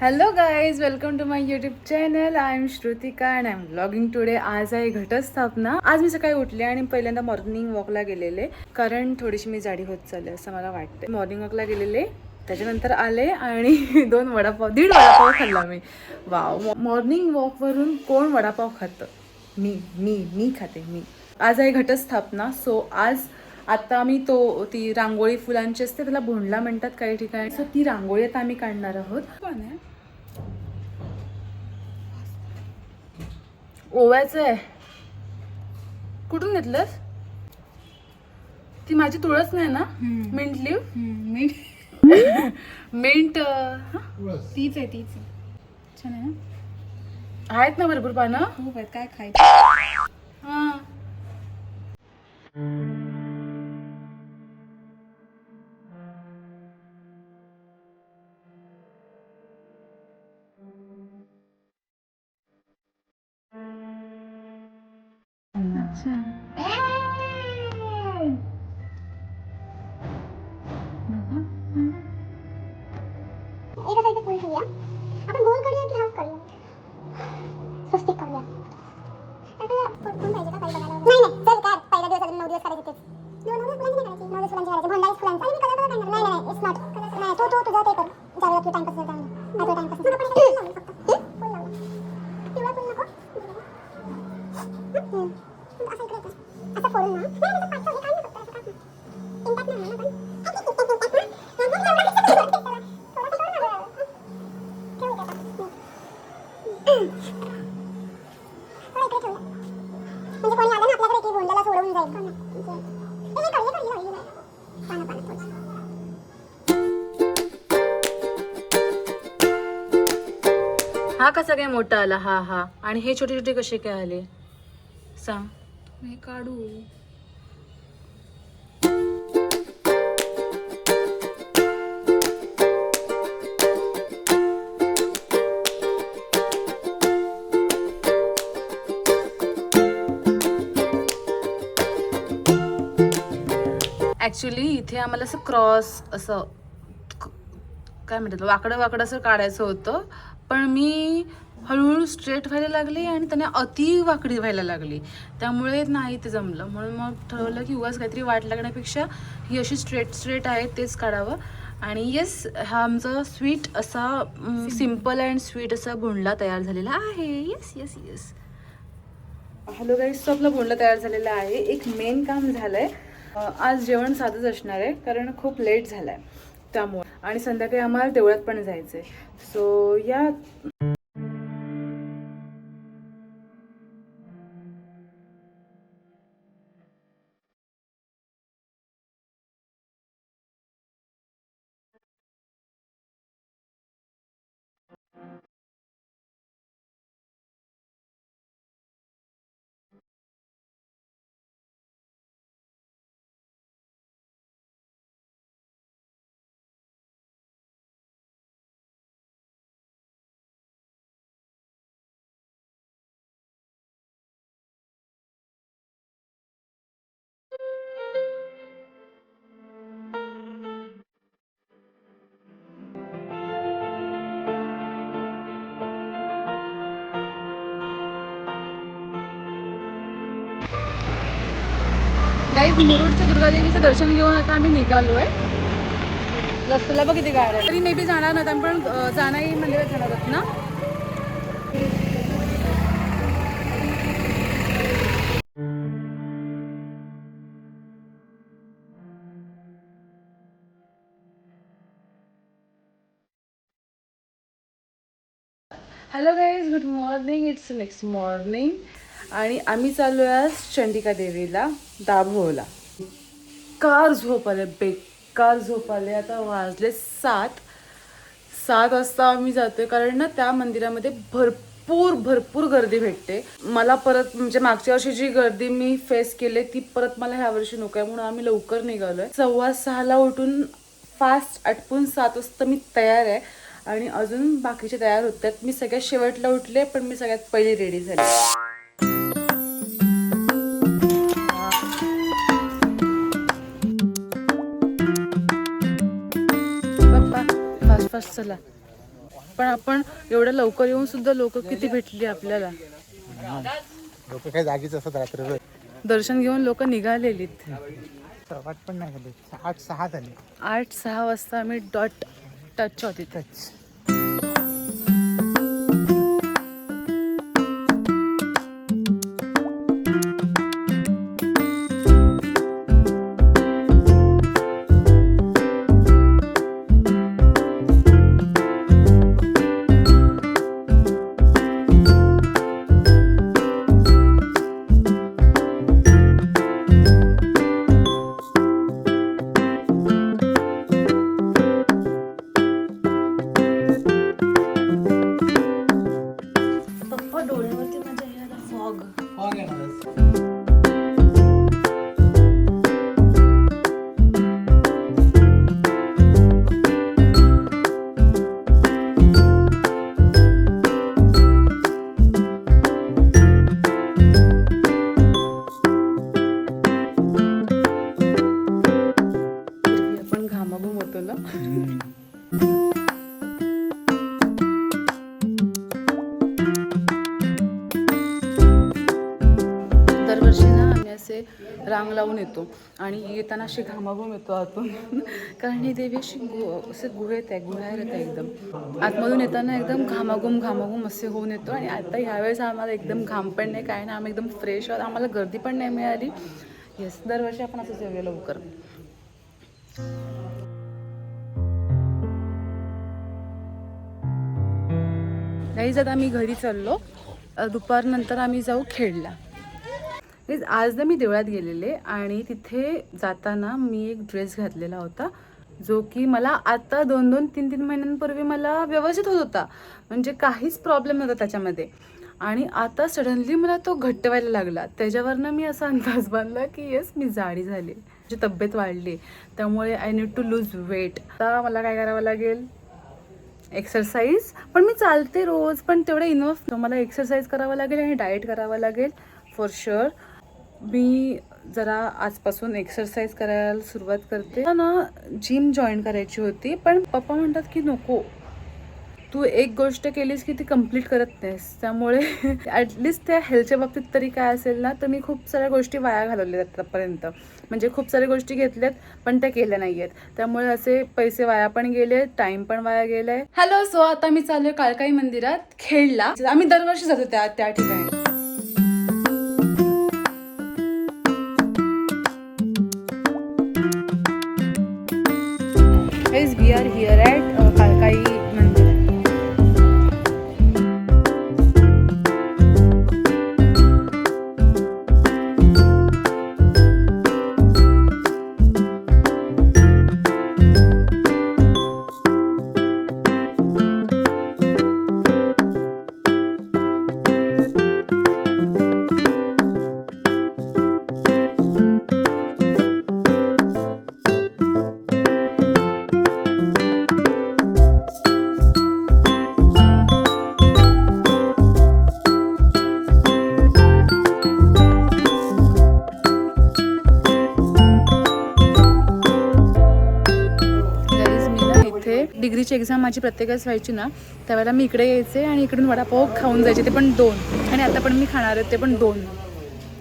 Hello guys welcome to my YouTube channel I am Shrutika and I am blogging today आज आहे घटस्थापना. आज मी सकाळी उठले आणि पहिल्यांदा मॉर्निंग वॉकला गेलेले. कारण थोडीशी मी जाडी होत चालले असं मला वाटते मॉर्निंग वॉकला गेलेले त्याच्यानंतर आले आणि दोन वडापाव दीड वडापाव खाल्ला मी. वाव मॉर्निंग वॉकवरून कोण वडापाव खातं? मी मी मी खाते मी. आज आहे घटस्थापना. सो आज आता आम्ही तो ती रांगोळी फुलांची असते त्याला भोंडला म्हणतात काही ठिकाणी. सो ती रांगोळी आता आम्ही काढणार आहोत. पण आहे. ओव्याचं आहे. कुठून घेतलंस? ती माझी तुळस नाही ना? मिंट लिव मीठ मिंट तीच आहे तीच आहे. छान आहे ना? आहेत ना भरपूर पानं? खूप आहेत काय खायचं? हा. हा कसा काय मोठा आला? हा हा. आणि हे छोटे छोटे कसे काय आले? सांग. हे काढू. ऍक्च्युली इथे आम्हाला असं क्रॉस असं काय म्हणतात वाकडं वाकडं असं काढायचं होतं. पण मी हळूहळू स्ट्रेट व्हायला लागली आणि त्याने अति वाकडी व्हायला लागली. त्यामुळे नाही ते जमलं. म्हणून मग ठरवलं की उगाच काहीतरी वाट लागण्यापेक्षा ही अशी स्ट्रेट स्ट्रेट आहे तेच काढावं. आणि येस हा आमचा स्वीट असा सिंपल अँड स्वीट असा भोंडला तयार झालेला आहे. Yes yes yes hello guys तो आपला बोंडला तयार झालेला आहे. एक मेन काम झालंय. अं, आज जेवण साधंच असणार आहे कारण खूप लेट झालाय. त्यामुळे आणि संध्याकाळी आम्हाला देवळात पण जायचंय. सो या गाईज मुरुडच्या दुर्गादेवीचं दर्शन घेऊन आता आम्ही निघालोय. रस्त्याला बघ किती गाड्या आहेत. तरी मे बी जाणार नाही पण अं, मंदिरात जाणार आहोत ना? Hello guys good morning it's next morning आणि आम्ही चाललो आहे आज चंडिका देवीला दाभोळला. कार झोप आले बेकार झोप आले. आता वाजले सात. सात वाजता आम्ही जातोय कारण ना त्या मंदिरामध्ये भरपूर भरपूर गर्दी भेटते. मला परत म्हणजे मागच्या वर्षी जी गर्दी मी फेस केली ती परत मला ह्या वर्षी नको आहे. म्हणून आम्ही लवकर निघालोय. सव्वा सहाला उठून फास्ट आटपून सात वाजता मी तयार आहे. आणि अजून बाकीचे तयार होत आहेत मी सगळ्यात शेवटला उठले पण मी सगळ्यात पहिली रेडी झाले. फास्ट फास्ट चला. पण आपण एवढ्या लवकर येऊन सुद्धा लोक किती भेटली आपल्याला? लोक काय जागीच असतात रात्र दर्शन घेऊन लोक निघालेलीत. वाट पण नाही झाली. आठ सहा झाले. आठ सहा वाजता आम्ही डॉट टच होती टच. रांग आणि येताना अशी घामाघूम येतो आतून. कारण ही देवी अशी गु असे गुहेत आहे गुहायर आहे एकदम. आतमधून येताना एकदम घामाघूम घामाघूम असे होऊन येतो. आणि आता ह्यावेळेस आम्हाला एकदम घाम पण नाही काय नाही आम्ही एकदम फ्रेश आहोत. आम्हाला गर्दी पण नाही मिळाली. येस दरवर्षी आपण असंच येऊया लवकर. नाही जात आम्ही घरी चाललो. दुपारनंतर आम्ही जाऊ खेळला Guys, आज ना मी देवळात गेलेले आणि तिथे जाताना मी एक ड्रेस घातलेला होता जो की मला आता दोन दोन तीन तीन महिन्यांपूर्वी मला व्यवस्थित होत होता. म्हणजे काहीच प्रॉब्लेम नव्हता त्याच्यामध्ये. आणि आता सडनली मला तो घट्ट व्हायला लागला. त्याच्यावरनं मी असा अंदाज बांधला की येस मी जाडी झाली. माझी तब्येत वाढली. त्यामुळे I need to lose weight आता मला काय करावं लागेल? एक्सरसाइज पण मी चालते रोज पण तेवढं इनफ मला एक्सरसाइज करावं लागेल आणि डाएट करावं लागेल फॉर शुअर मी जरा आजपासून एक्सरसाइज करायला सुरुवात करते. ना जिम जॉईन करायची होती पण पप्पा म्हणतात की नको. तू एक गोष्ट केलीस की ती कंप्लीट करत नाहीस. त्यामुळे ॲटलिस्ट त्या हेल्थच्या बाबतीत तरी काय असेल ना तर मी खूप साऱ्या गोष्टी वाया घालवल्या आतापर्यंत. म्हणजे खूप साऱ्या गोष्टी घेतल्यात पण त्या केल्या नाही आहेत त्यामुळे असे पैसे वाया पण गेले टाइम पण वाया गेलाय. हॅलो सो आता मी चाललोय काळकाई मंदिरात खेळला. आम्ही दरवर्षी जातो त्या त्या ठिकाणी. एक्झाम माझी प्रत्येकच व्हायची ना त्यावेळेला मी इकडे यायचे आणि इकडून वडापाव खाऊन जायचे. ते पण दोन. आणि आता पण मी खाणार आहे ते पण दोन.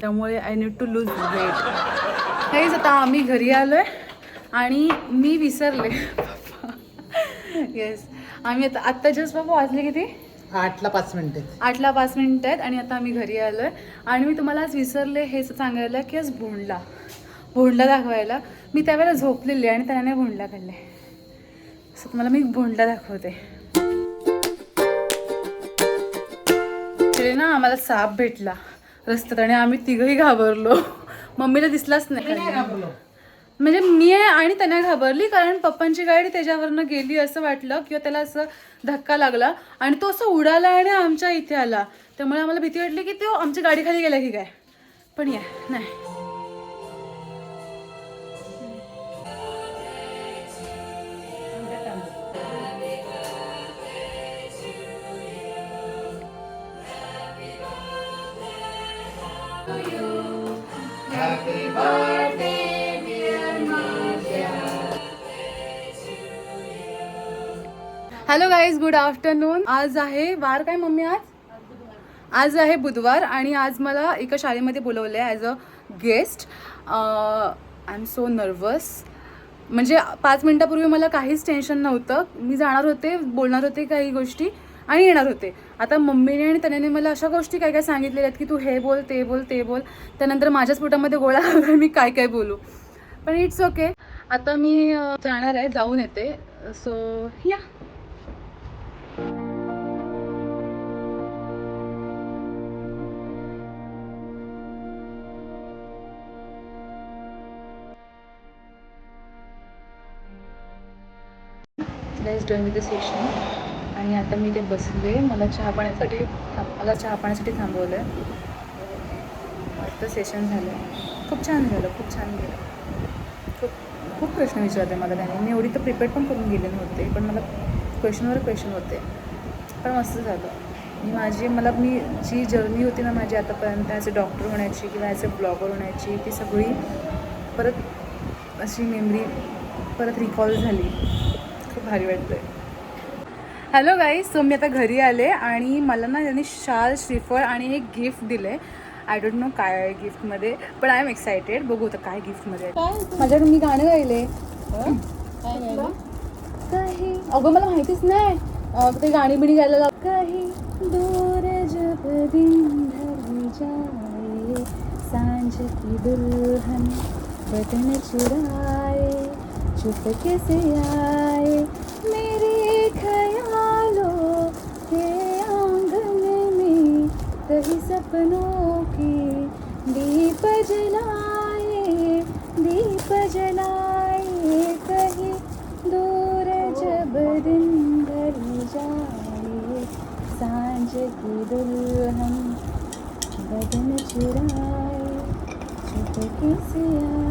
त्यामुळे I need to lose weight हेच आता आम्ही घरी आलो आहे आणि मी विसरले. येस आम्ही आता आत्ता जस्ट बाबा वाजले किती? आठला पाच मिनिटे. आठला पाच मिनिटं आहेत आणि आता आम्ही घरी आलो आहे आणि मी तुम्हाला आज विसरले हेच सांगायला की आज भोंडला. भोंडला दाखवायला. मी त्यावेळेला झोपलेली आणि त्याने भोंडला काढले असं तुम्हाला मी भोंडला दाखवते. ना आम्हाला साप भेटला रस्त्यात आणि आम्ही तिघही घाबरलो. मम्मीला दिसलाच नाही. म्हणजे मी आणि त्याने घाबरली कारण पप्पांची गाडी त्याच्यावरनं गेली असं वाटलं किंवा त्याला असं धक्का लागला आणि तो असं उडाला आणि आमच्या इथे आला. त्यामुळे आम्हाला भीती वाटली की तो आमच्या गाडी खाली गेला की काय? पण या नाही. हॅलो गाईज गुड आफ्टरनून आज आहे वार काय मम्मी आज? आज आहे बुधवार आणि आज मला एका शाळेमध्ये बोलवलं आहे as a guest I am so nervous म्हणजे पाच मिनटापूर्वी मला काहीच टेन्शन नव्हतं. मी जाणार होते बोलणार होते काही गोष्टी. आणि येणार होते. आता मम्मीने आणि त्याने मला अशा गोष्टी काय काय सांगितलेल्या आहेत की तू हे बोल ते बोल ते बोल. त्यानंतर माझ्याच पोटामध्ये गोळा मी काय काय बोलू. पण इट्स ओके आता मी जाणार आहे जाऊन येते. सो या. Let's done with the session आणि आता मी ते बसले. मला चहा पाण्यासाठी थांब मला चहा पाण्यासाठी थांबवलं आहे मस्त सेशन झालं. खूप छान झालं खूप छान गेलं. खूप खूप प्रश्न विचारले मला त्याने. मी एवढी तर प्रिपेअर पण करून गेले नव्हते पण मला क्वेश्चनवर क्वेश्चन होते. पण मस्त झालं. मी माझी मला मी जी जर्नी होती ना माझी आतापर्यंत ॲज अ डॉक्टर होण्याची किंवा ॲज अ ब्लॉगर होण्याची ती सगळी परत अशी मेमरी परत रिकॉल झाली. खूप भारी वाटतं आहे हॅलो गाईज सो मी आता घरी आले आणि मला ना त्यांनी शाल श्रीफळ आणि एक गिफ्ट दिलं. आय डोंट नो काय आहे गिफ्टमध्ये पण आय एम एक्सायटेड बघू आता काय गिफ्टमध्ये आहे. माझ्याकडे मी गाणं गायले. काही अगं मला माहितीच नाही. ते गाणी बिणी गायला काही दूर जब दिन ढल जाए सांझ की दुल्हन बदन चुराए चुपके से आए कहीं सपनों की दीप जलाए दीप जलाए कहीं दूर जब दिन ढल जाए सांझ की दुल्हन बदन चुराए चुपके से आए